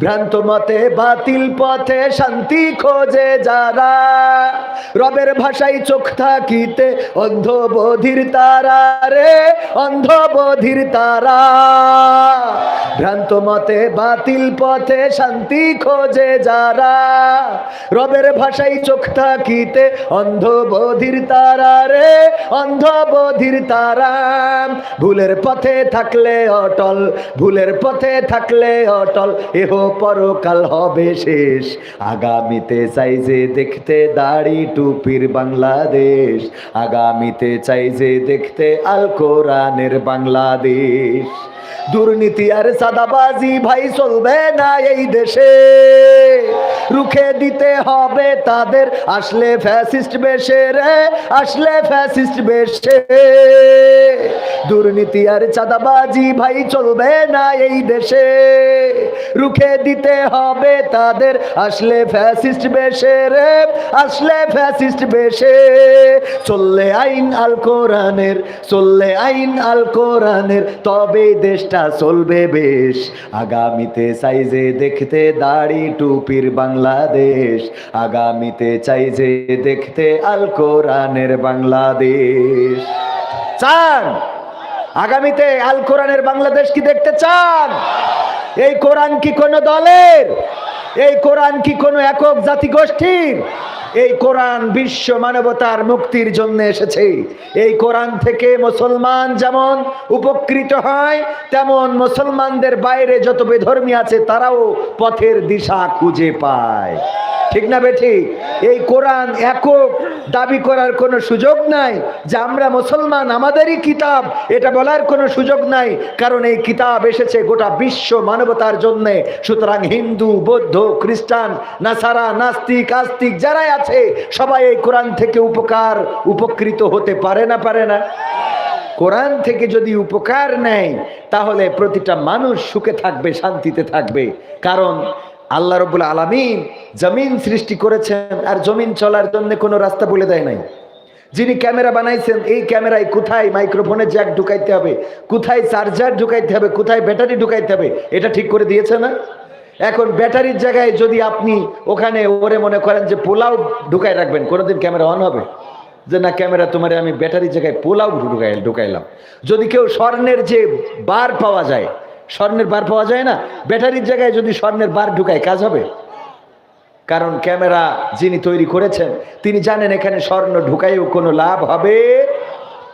ভ্রান্ত মতে বাতিল পথে শান্তি খোঁজে যারা। রবের ভাষায় চোখ থাকিতে অন্ধ বধির তারা রে অন্ধ বধির তারা। ভ্রান্ত মতে বাতিল পথে শান্তি খোঁজে যারা। রবের ভাষায় চোখ থাকিতে অন্ধ বধির তারা রে অন্ধ বধির তারা। ভুলের পথে থাকলে অটল, ভুলের পথে থাকলে অটল, এহ পরকাল হবে শেষ। আগামীতে চাই যে দেখতে দাড়ি টুপির বাংলাদেশ। আগামীতে চাই যে দেখতে আল কোরআনের বাংলাদেশ। দুর্নীতি আর সাদাবাজি ভাই, চলবে না এই দেশে। রুখে দিতে হবে তাদের। আসলে ফ্যাসিস্ট বেশে রে, আসলে ফ্যাসিস্ট বেশে। দুর্নীতি আর চাঁদাবাজি ভাই, চলবে না এই দেশে। রুখে দিতে হবে তাদের। আসলে ফ্যাসিস্ট বেশে রে, আসলে ফ্যাসিস্ট বেশে। চললে আইন আল কোরআনের, চললে আইন আল কোরআনের তবে দেশটা চলবে বেশ। আগামীতে চাই যে দেখতে দাড়ি টুপির বাংলাদেশ। আগামীতে চাই যে দেখতে আল কোরআনের বাংলাদেশ। চান? আগামীতে আল কোরআনের বাংলাদেশ কি দেখতে চান? এই কোরআন কি কোনো দলের? এই কোরআন কি কোনো একক জাতিগোষ্ঠীর এই কোরআন বিশ্ব মানবতার মুক্তির জন্য এসেছে। এই কোরআন থেকে মুসলমান যেমন উপকৃত হয়, তেমন মুসলমানদের বাইরে যত বেধর্মী আছে তারাও পথের দিশা খুঁজে পায়। ঠিক না বেঠিক এই কোরআন একক দাবি করার কোনো সুযোগ নাই যে আমরা মুসলমান, আমাদেরই কিতাব, এটা বলার কোনো সুযোগ নাই। কারণ এই কিতাব এসেছে গোটা বিশ্ব মানবতার জন্য। সুতরাং হিন্দু, বৌদ্ধ, খ্রিস্টান, নাসারা, নাস্তিক, আস্তিক যারাই আছে, সবাই এই কোরআন থেকে উপকার, উপকৃত হতে পারে না পারে না। কোরআন থেকে যদি উপকার নেয়, তাহলে প্রতিটা মানুষ সুখে থাকবে, শান্তিতে থাকবে। কারণ আল্লাহ রবুল আলমিন জমিন সৃষ্টি করেছেন আর জমিন চলার জন্য কোনো রাস্তা বলে দেয় নাই। যিনি ক্যামেরা বানাইছেন, এই ক্যামেরায় কোথায় মাইক্রোফোনে জ্যাক ঢুকাইতে হবে, কোথায় চার্জার ঢুকাইতে হবে, কোথায় ব্যাটারি ঢুকাইতে হবে, এটা ঠিক করে দিয়েছে না? এখন ব্যাটারির জায়গায় যদি আপনি ওখানে ওরে মনে করেন যে পোলাও ঢুকাই রাখবেন, কোনোদিন ক্যামেরা অন হবে? যে না, ক্যামেরা তোমার আমি ব্যাটারির জায়গায় পোলাও ঢুকাই ঢুকাইলাম। যদি কেউ স্বর্ণের যে বার পাওয়া যায় স্বর্ণের বার পাওয়া যায় না? ব্যাটারির জায়গায় যদি স্বর্ণের বার ঢুকায়, কাজ হবে? কারণ ক্যামেরা যিনি তৈরি করেছেন, তিনি জানেন এখানে স্বর্ণ ঢুকাইও কোনো লাভ হবে।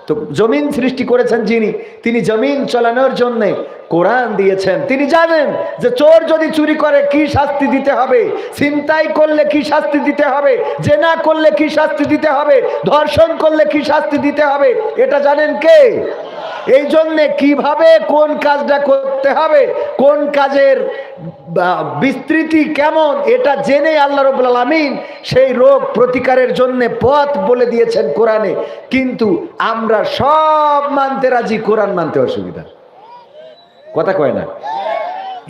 তো জমিন সৃষ্টি করেছেন যিনি, তিনি জমিন চালানোর জন্য কোরআন দিয়েছেন। তিনি জানেন যে চোর যদি চুরি করে, কি শাস্তি দিতে হবে? ছিনতাই করলে কি শাস্তি দিতে হবে? জেনা করলে কি শাস্তি দিতে হবে? ধর্ষণ করলে কি শাস্তি দিতে হবে? এটা জানেন কে? এই জন্যে কীভাবে কোন কাজটা করতে হবে, কোন কাজের বিস্তৃতি কেমন, এটা জেনে আল্লাহ রবুল আলমিন সেই রোগ প্রতিকারের জন্য পথ বলে দিয়েছেন কোরআনে। কিন্তু আমরা সব মানতে রাজি, কোরআন মানতে অসুবিধা। কথা কয় না?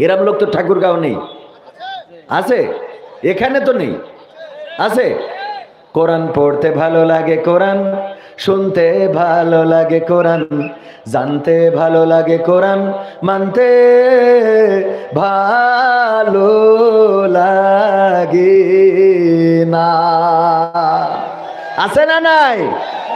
এরম লোক তো ঠাকুরগাঁও নেই। আছে? এখানে তো নেই। আছে? কোরআন পড়তে ভালো লাগে কোরআন, শুনতে ভালো লাগে কোরআন, জানতে ভালো লাগে কোরআন, মানতে ভালো লাগে না। আছে না নাই?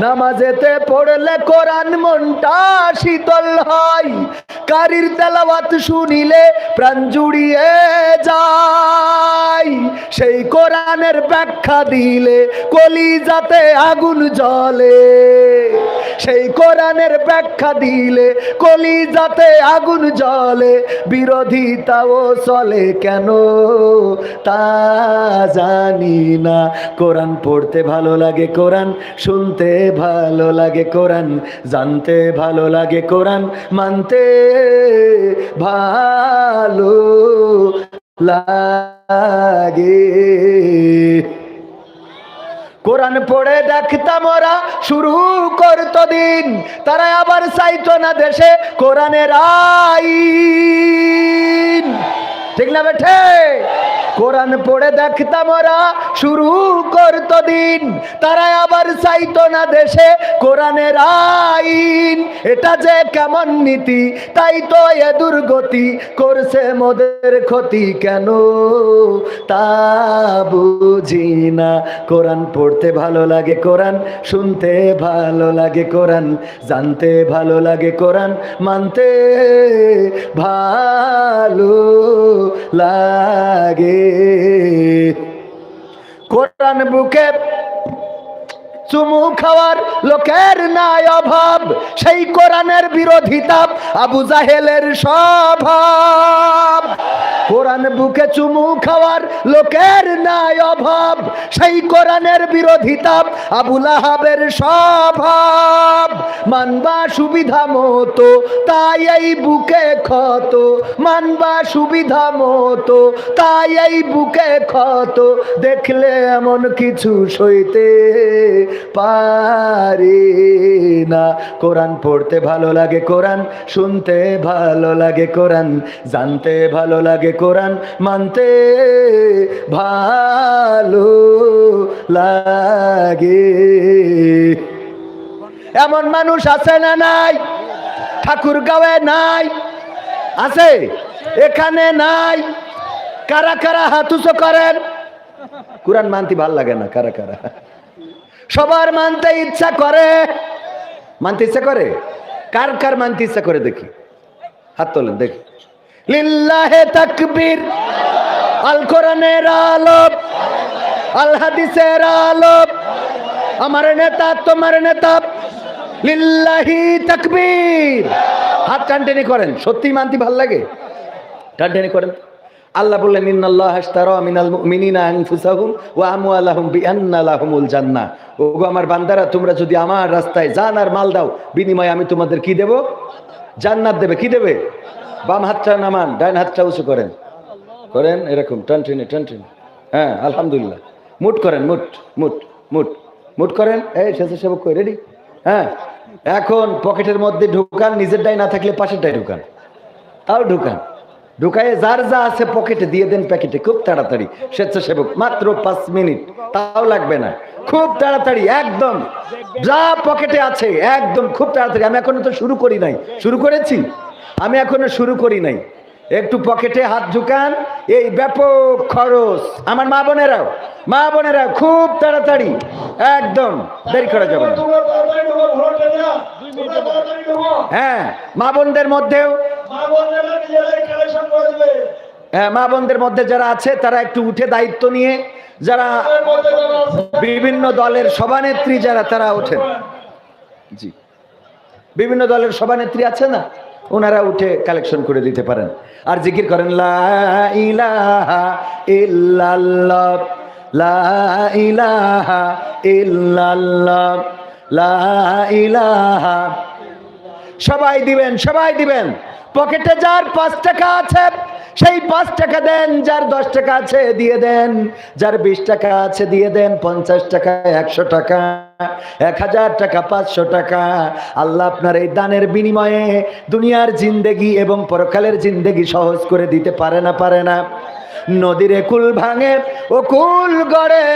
নামাজেতে পড়লে কোরআন মনটা শীতল হয়। কারির তেলাওয়াত শুনিলে প্রাণ জুড়িয়ে যায়। সেই কোরআনের ব্যাখ্যা দিলে কলিজাতে আগুন জ্বলে। সেই কোরআনের ব্যাখ্যা দিলে কলিজাতে আগুন জ্বলে। বিরোধিতাও চলে কেন? তা জানি না। কোরআন পড়তে ভালো লাগে, কোরআন শুনতে ভালো লাগে কোরআন, জানতে ভালো লাগে কোরআন, মানতে ভালো লাগে। কোরআন পড়ে দেখতাম ওরা, শুরু করতো দিন, তারা আবার চাইতো না দেশে কোরআনের আইন। ঠিক না বেঠে? কোরআন পড়ে দেখতাম ওরা, শুরু করতো দিন, তারা আবার চাইতো না দেশে কোরআনের আইন। এটা যে কেমন নীতি, তাই তো এ দুর্গতি করছে মোদের ক্ষতি কেন? তা বুঝি না। কোরআন পড়তে ভালো লাগে কোরআন, শুনতে ভালো লাগে কোরআন, জানতে ভালো লাগে কোরআন, মানতে ভালো লাগে। কোরআন বুকে চুমু খাওয়ার লোকের নাই অভাব, সেই কোরআনের বিরোধিতা আবু জাহেলের স্বভাব। কোরআন বুকে চুমু খাওয়ার লোকের নাই অভাব, সেই কোরআনের বিরোধিতা আবু লাহাবের স্বভাব। মানবা সুবিধা মতো, তাই এই বুকে ক্ষত। মানবা সুবিধা মতো, তাই এই বুকে ক্ষত। দেখলে এমন কিছু সইতে পারি না। কোরআন পড়তে ভালো লাগে কোরআন, শুনতে ভালো লাগে কোরআন, জানতে ভালো লাগে কোরআন, মানতে ভালো লাগে। এমন মানুষ আছে না নাই? ঠাকুর গাঁয়ে নাই? আছে? এখানে নাই? কারা কারা হাতুসো করেন? কোরআন মানতে ভালো লাগে না, কারা কারা? সবার মানতে ইচ্ছা করে। মানতে ইচ্ছা করে? কার কার মানতে ইচ্ছা করে দেখি? হাত তোলেন, দেখি। লিল্লাহে তাকবীর, আল কোরআনের আলোপ আল হাদিসের আলোপ আমার নেতা, তোমার নেতা। লিল্লাহি তাকবীর। হাত টানটেনি করেন। সত্যি মানতে ভালো লাগে? টানটেনি করেন। আল্লাহ বললেন, ইন্নাল্লাহ ওয়া ওগো আমার বান্দারা, তোমরা যদি আমার রাস্তায় জান আর মাল দাও, বিনিময়ে আমি তোমাদের কি দেব? জান্নাত দেবে, কি দেবে? বাম হাতটা নামান, ডান হাতটা উঁচু করেন। করেন? এরকম, টান টেনে, টান হ্যাঁ আলহামদুলিল্লাহ। মুট করেন, মুট মুট মুট। মুট করেন? এই স্বেচ্ছাসেবক কই রেডি হ্যাঁ। এখন পকেটের মধ্যে ঢুকান, নিজের নিজেরটাই না থাকলে পাশের পাশেরটাই ঢুকান। তাও ঢুকান। ঢুকায় যার যা আছে পকেটে দিয়ে দেন প্যাকেটে, খুব তাড়াতাড়ি। স্বেচ্ছাসেবক, মাত্র পাঁচ মিনিট। তাও লাগবে না। খুব তাড়াতাড়ি, একদম। যা পকেটে আছে, একদম, খুব তাড়াতাড়ি। আমি এখনও তো শুরু করি নাই। শুরু করেছি? আমি এখনও শুরু করি নাই। একটু পকেটে হাত ঢুকান। এই ব্যাপক খরচ। আমার মা বোনেরাও, মা বোনেরা খুব তাড়াতাড়ি। একদম। দেরি করা যাবে। হ্যাঁ মা বোনদের মধ্যেও মা বোনেরা নিজেরাই কালেকশন করে দেবে। হ্যাঁ মা বোনদের মধ্যে যারা আছে, তারা একটু উঠে দায়িত্ব নিয়ে, যারা বিভিন্ন দলের সভানেত্রী যারা, তারা ওঠেন। জি। বিভিন্ন দলের সভানেত্রী আছে না? ওনারা উঠে কালেকশন করে দিতে পারেন। আর জিকির করেন, লা ইলাহা লা ইলাহা লা ইলাহা সবাই দিবেন সবাই দিবেন। পকেটে যার পাঁচ টাকা আছে সেই পাঁচ টাকা দেন, যার দশ টাকা আছে দিয়ে দেন। যার বিশ টাকা আছে দিয়ে দেন, পঞ্চাশ টাকা, একশো টাকা, এক হাজার টাকা, পাঁচশো টাকা। আল্লাহ আপনার এই দানের বিনিময়ে দুনিয়ার জিন্দেগি এবং পরকালের জিন্দেগি সহজ করে দিতে পারে না পারে না। নদীরে কুল ভাঙে ও কুল গড়ে।